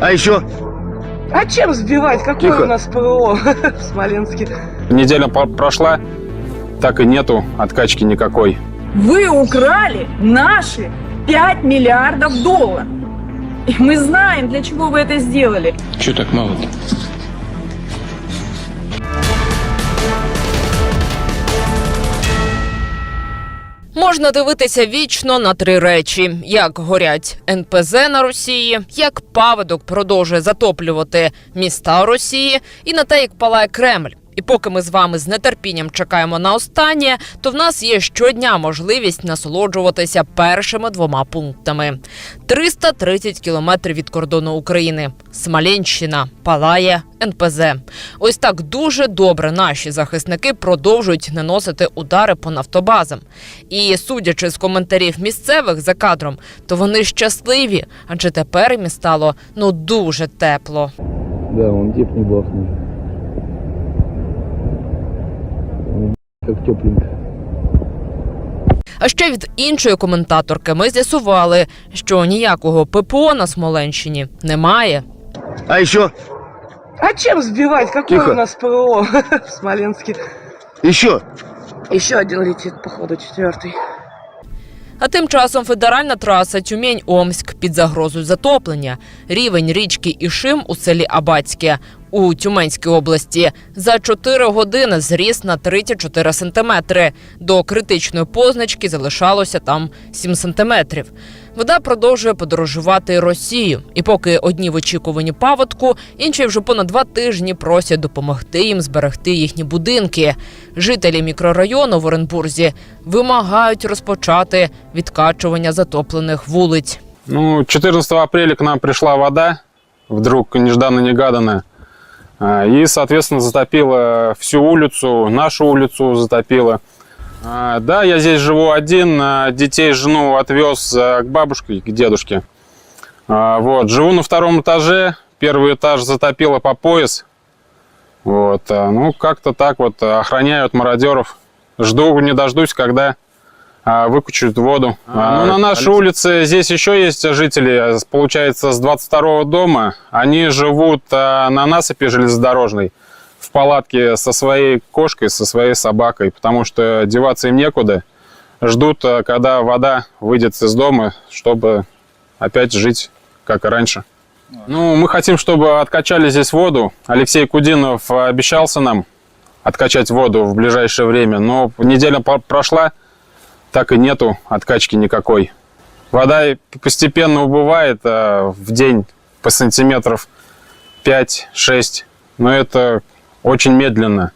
А еще? А чем сбивать? Какое Тихо. у нас ПВО в Смоленске? Неделя прошла, так и нету откачки никакой. Вы украли наши 5 миллиардов долларов. И мы знаем, для чего вы это сделали. Че так мало-то? Можна дивитися вічно на три речі: як горять НПЗ на Росії, як паводок продовжує затоплювати міста Росії, і на те, як палає Кремль. І поки ми з вами з нетерпінням чекаємо на останнє, то в нас є щодня можливість насолоджуватися першими двома пунктами: 330 кілометрів від кордону України. Смоленщина палає НПЗ. Ось так дуже добре наші захисники продовжують наносити удари по нафтобазам. І судячи з коментарів місцевих за кадром, то вони щасливі, адже тепер їм стало ну дуже тепло. Да, он тип не бахнул. Как тепленько. А ще від іншої коментаторки ми з'ясували, що ніякого ППО на Смоленщині немає. А еще? А чем сбивать? Какое Тихо. у нас ПВО в Смоленске? Еще? Еще один летит, походу, четвертый. А тим часом федеральна траса Тюмень-Омськ під загрозою затоплення. Рівень річки Ішим у селі Абацьке у Тюменській області за 4 години зріс на 34 сантиметри. До критичної позначки залишалося там 7 сантиметрів. Вода продовжує подорожувати Росію. І поки одні в очікуванні паводку, інші вже понад два тижні просять допомогти їм зберегти їхні будинки. Жителі мікрорайону в Оренбурзі вимагають розпочати відкачування затоплених вулиць. Ну, 14 апреля к нам пришла вода, вдруг нежданно-негаданно, а, и, соответственно, затопила всю улицу, нашу улицу затопила. А, Да, я здесь живу один, а, детей, жену отвез а, к бабушке, к дедушке. А, Вот, живу на втором этаже, первый этаж затопило по пояс. Вот, а, ну, как-то так вот а, охраняю от мародеров. Жду, не дождусь, когда а, выкачают воду. А, ну, на нашей улице здесь еще есть жители, получается, с 22 дома. Они живут а, на насыпи железнодорожной в палатке со своей кошкой, со своей собакой, потому что деваться им некуда. Ждут, а, когда вода выйдет из дома, чтобы опять жить, как и раньше. Ну, мы хотим, чтобы откачали здесь воду. Алексей Кудинов обещался нам откачать воду в ближайшее время, но неделя прошла, так и нету откачки никакой. Вода постепенно убывает а, в день по сантиметров 5-6, но это очень медленно.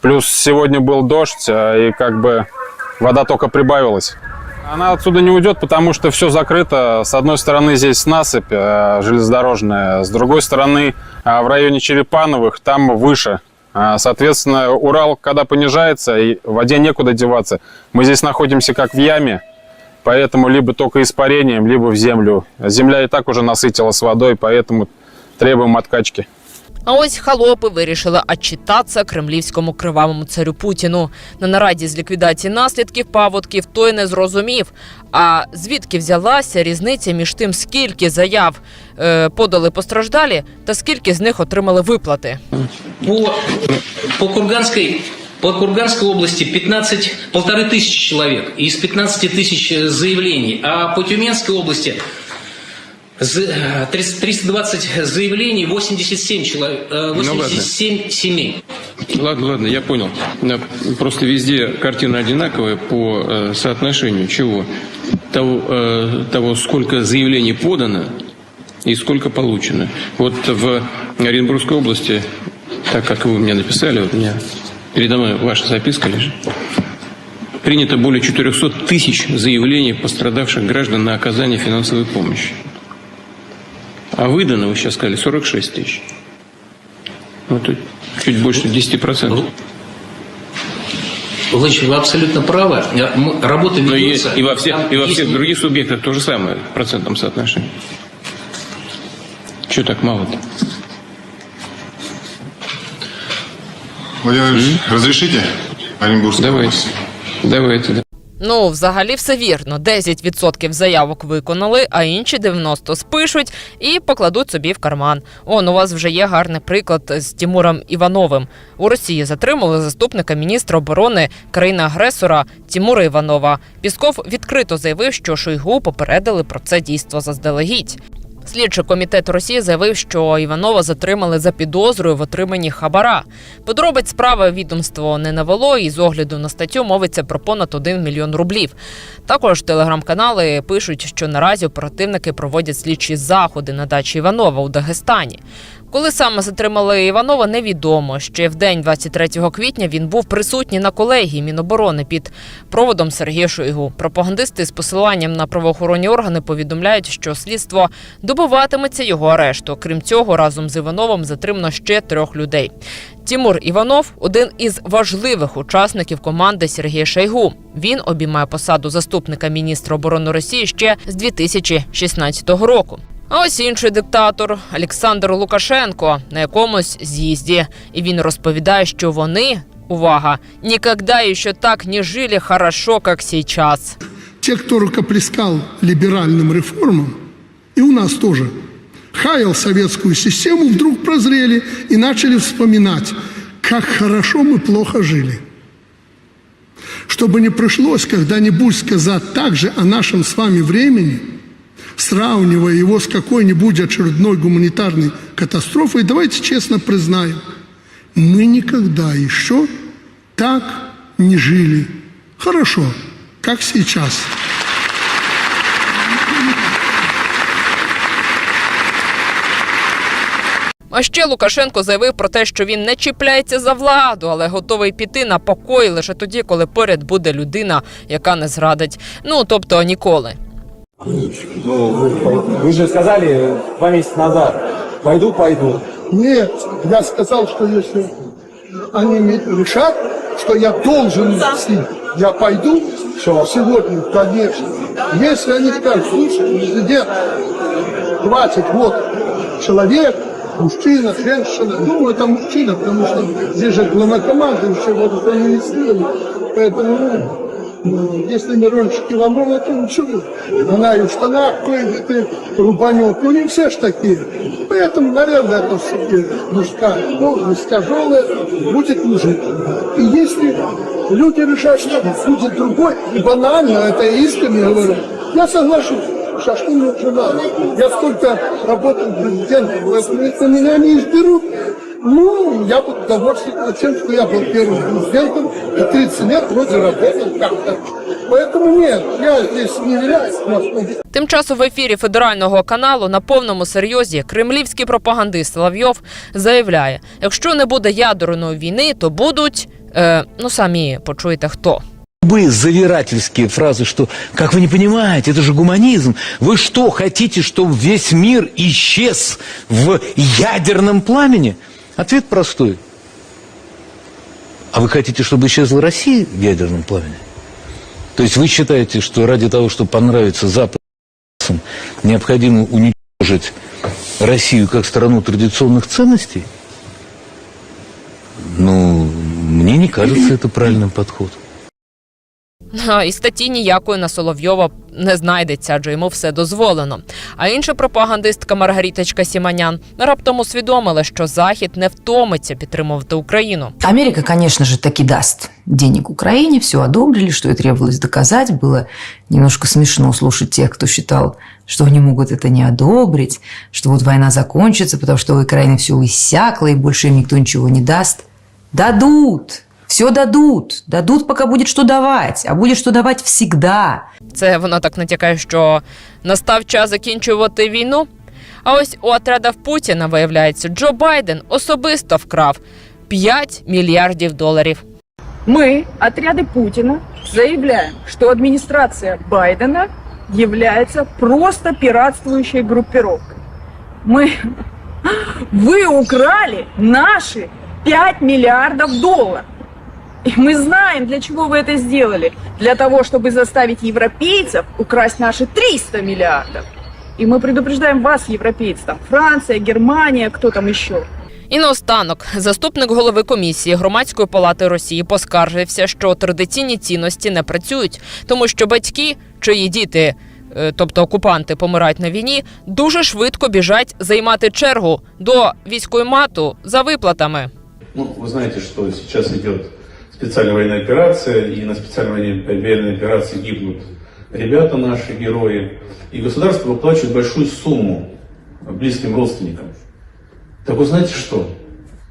Плюс сегодня был дождь, а, и как бы вода только прибавилась. Она отсюда не уйдет, потому что все закрыто. С одной стороны здесь насыпь а, железнодорожная, с другой стороны а, в районе Черепановых там выше. А, Соответственно, Урал, когда понижается, и воде некуда деваться. Мы здесь находимся как в яме, поэтому либо только испарением, либо в землю. Земля и так уже насытилась водой, поэтому требуем откачки. А ось халопи вирішили отчитатися кремлівському кривавому царю Путіну. На нараді з ліквідації наслідків паводків той не зрозумів. А звідки взялася різниця між тим, скільки заяв е, подали постраждалі, та скільки з них отримали виплати. По, по Курганской по Курганской области 15, полторы тысячи человек из 15 тысяч э, заявлений, а по Тюменской области з- э, 300 320 заявлений, 87 человек, э, Ну, ладно. 87 семей. Ладно, ладно, я понял. Просто везде картина одинаковая по э, соотношению чего? Того, того, сколько заявлений подано и сколько получено. Вот в Оренбургской области, так как вы мне написали, вот у меня передо мной ваша записка лежит, принято более 400 тысяч заявлений пострадавших граждан на оказание финансовой помощи. А выдано, вы сейчас сказали, 46 тысяч. Ну, это чуть больше 10%. Ну, Владимир, вы абсолютно правы. Работа Но и, ведется. и во всех, и во есть- всех других субъектах то же самое в процентном соотношении. Чего так мало-то? Владимир Ильич, разрешите? Оренбургская Давайте. область. Давайте, да. Ну, взагалі все вірно. 10% заявок виконали, а інші 90 спишуть і покладуть собі в карман. Он у вас вже є гарний приклад з Тімуром Івановим. У Росії затримали заступника міністра оборони країни-агресора Тімура Іванова. Пісков відкрито заявив, що Шойгу попередили про це дійство заздалегідь. Слідчий комітет Росії заявив, що Іванова затримали за підозрою в отриманні хабара. Подробиць справи відомство не навело, і з огляду на статтю мовиться про понад 1 мільйон рублів. Також телеграм-канали пишуть, що наразі оперативники проводять слідчі заходи на дачі Іванова у Дагестані. Коли саме затримали Іванова, невідомо. Ще в день 23 квітня він був присутній на колегії Міноборони під проводом Сергія Шойгу. Пропагандисти з посиланням на правоохоронні органи повідомляють, що слідство добиватиметься його арешту. Крім цього, разом з Івановим затримано ще трьох людей. Тімур Іванов один із важливих учасників команди Сергія Шойгу. Він обіймає посаду заступника міністра оборони Росії ще з 2016 року. А ось інший диктатор Олександр Лукашенко на якомусь з'їзді, і він розповідає, що вони увага ніколи ще так не жили хорошо, як сейчас. Те, кто рукоплескал либеральным реформам, и у нас тоже, хаял советскую систему, вдруг прозрели и начали вспоминать, как хорошо мы плохо жили. Чтобы не пришлось когда-нибудь сказать также о нашем с вами времени, сравнивая его с какой-нибудь очередной гуманитарной катастрофой, давайте честно признаем, мы никогда еще так не жили хорошо, как сейчас. А ще Лукашенко заявив про те, що він не чіпляється за владу, але готовий піти на покой лише тоді, коли поряд буде людина, яка не зрадить. Ну тобто ніколи. Вы же сказали два месяца назад, пойду, пойду. Нет, я сказал, что если они решат, что я должен идти, я пойду сегодня, конечно. Если они скажут, слушай, президент, хватит, вот человек, мужчина, женщина, ну, это мужчина, потому что здесь же главнокомандующий вот это министрировал, поэтому, ну, ну, если Мирончик Иванова, то ничего. Она и в штанах кое-где рубанет. Ну, не все ж такие. Поэтому, наверное, это все-таки мужская должность тяжелая, будет мужик. И если люди решат, что будет другой, и банально, это искренне говорю, я соглашусь. А мне уже надо? Я сколько работал президентом, если меня не изберут, ну, я буду довольствоваться тем, что я был первым президентом, и 30 лет вроде работал как-то. Поэтому нет, я здесь не являюсь, может, Тим часом в ефірі федерального каналу на повному серйозі кремлівський пропагандист Лавйов заявляє: якщо не буде ядерної війни, то будуть е, ну самі почуєте хто. Любые завирательские фразы, что «как вы не понимаете, это же гуманизм». Вы что, хотите, чтобы весь мир исчез в ядерном пламени? Ответ простой. А вы хотите, чтобы исчезла Россия в ядерном пламени? То есть вы считаете, что ради того, чтобы понравиться Западу, необходимо уничтожить Россию как страну традиционных ценностей? Ну, мне не кажется это правильным подходом. А, І статті ніякої на Соловйова не знайдеться, адже йому все дозволено. А інша пропагандистка Маргаріточка Сіманян раптом усвідомила, що Захід не втомиться підтримувати Україну. Америка, конечно же, таки даст денег Украине, все одобрили, что и требовалось доказать. Было немножко смешно слушать тех, кто считал, что они могут это не одобрить, что вот война закончится, потому что у Украины все иссякло, и больше им никто ничего не даст. Дадут! Все дадут. Дадут, пока будет что давать. А будет что давать всегда. Це вона так натякає, що настав час закінчувати війну. А ось у отрядах Путіна виявляється, Джо Байден особисто вкрав 5 мільярдів доларів. Мы, отряды Путина, заявляем, что администрация Байдена является просто пиратствующей группировкой. Мы... Вы украли наши 5 миллиардов долларов. И мы знаем, для чего вы это сделали. Для того, чтобы заставить европейцев украсть наши 300 миллиардов. И мы предупреждаем вас, европейцы, там Франция, Германия, кто там еще. І наостанок, заступник голови комісії громадської палати Росії поскаржився, що традиційні цінності не працюють, тому що батьки, чиї діти, е, тобто окупанти, помирають на війні, дуже швидко біжать займати чергу до військкомату за виплатами. Ну, вы знаете, что сейчас идет специальная военная операция, и на специальной военной- операции гибнут ребята наши, герои, и государство выплачивает большую сумму близким родственникам. Так вы знаете что?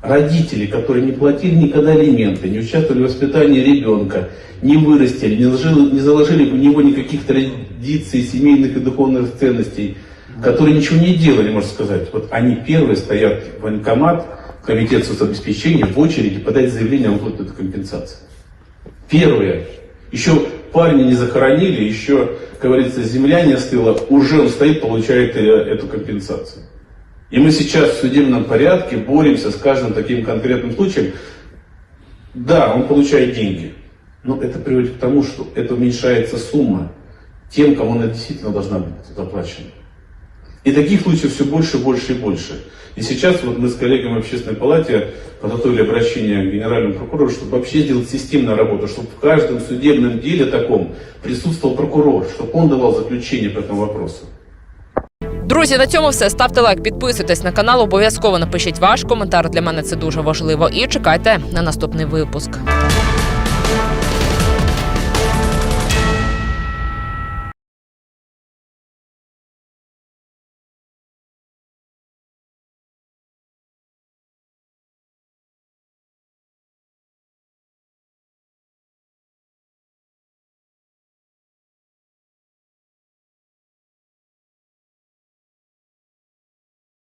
Родители, которые не платили никогда алименты, не участвовали в воспитании ребенка, не вырастили, не заложили, не заложили в него никаких традиций, семейных и духовных ценностей, которые ничего не делали, можно сказать. Вот они первые стоят в военкомат, комитет соцобеспечения в очереди подать заявление о выплате этой компенсации. Первые. Еще парня не захоронили, еще, как говорится, земля не остыла, уже он стоит, получает э, эту компенсацию. И мы сейчас в судебном порядке боремся с каждым таким конкретным случаем. Да, он получает деньги, но это приводит к тому, что это уменьшается сумма тем, кому она действительно должна быть заплачена. И таких случаев все больше, больше и больше. И сейчас вот мы с коллегами в общественной палате подготовили обращение к генеральному прокурору, чтобы вообще сделать системную работу, чтобы в каждом судебном деле таком присутствовал прокурор, чтобы он давал заключение по этому вопросу. Друзі, на цьому все. Ставте лайк, підписуйтесь на канал. Обов'язково напишіть ваш коментар. Для мене це дуже важливо. І чекайте на наступний випуск.